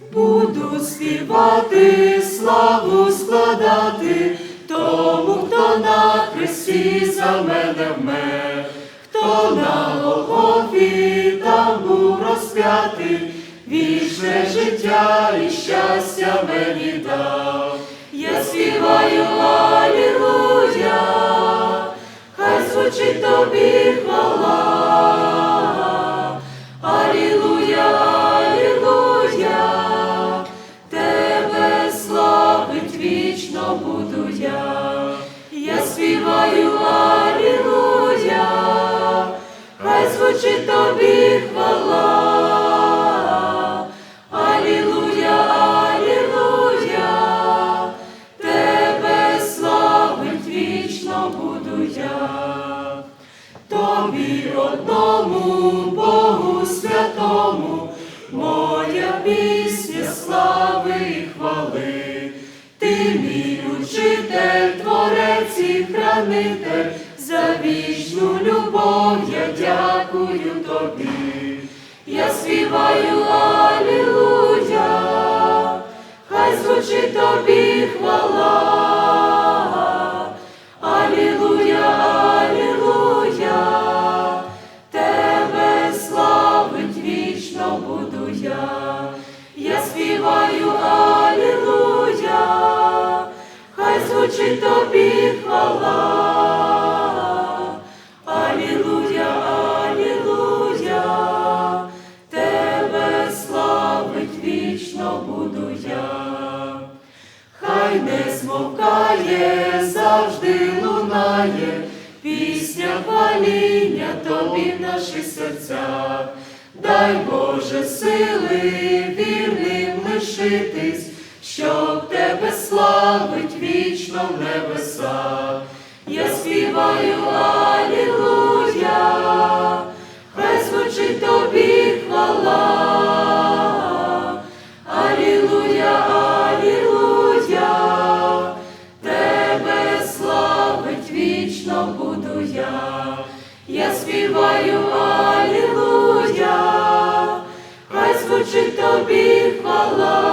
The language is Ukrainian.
Буду співати, славу складати, тому, хто на хресті за мене вмер, хто на Голгофі там був розп'ятий, вічне життя і щастя мені дав. Я співаю Алілуя, хай звучить тобі хвала. Буду я. Я співаю Алілуя, хай звучить тобі хвала. Алілуя, тебе славить вічно буду. Тобі одному Богу святому, моя пісня слави і хвали. Ти мій хранитель, за вічну любов я дякую тобі. Я співаю Алілуя, хай звучить тобі хвала. Алілуя, Алілуя, тебе славить вічно буду я. Я співаю Алілуя, буду я. Хай не змовкає, завжди лунає, пісня хваління тобі в наших серцях. Дай Боже сили вірним лишитись, щоб тебе славить вічно в небесах. Я співаю вічно я. Я співаю Алілуя, хай звучить тобі хвала.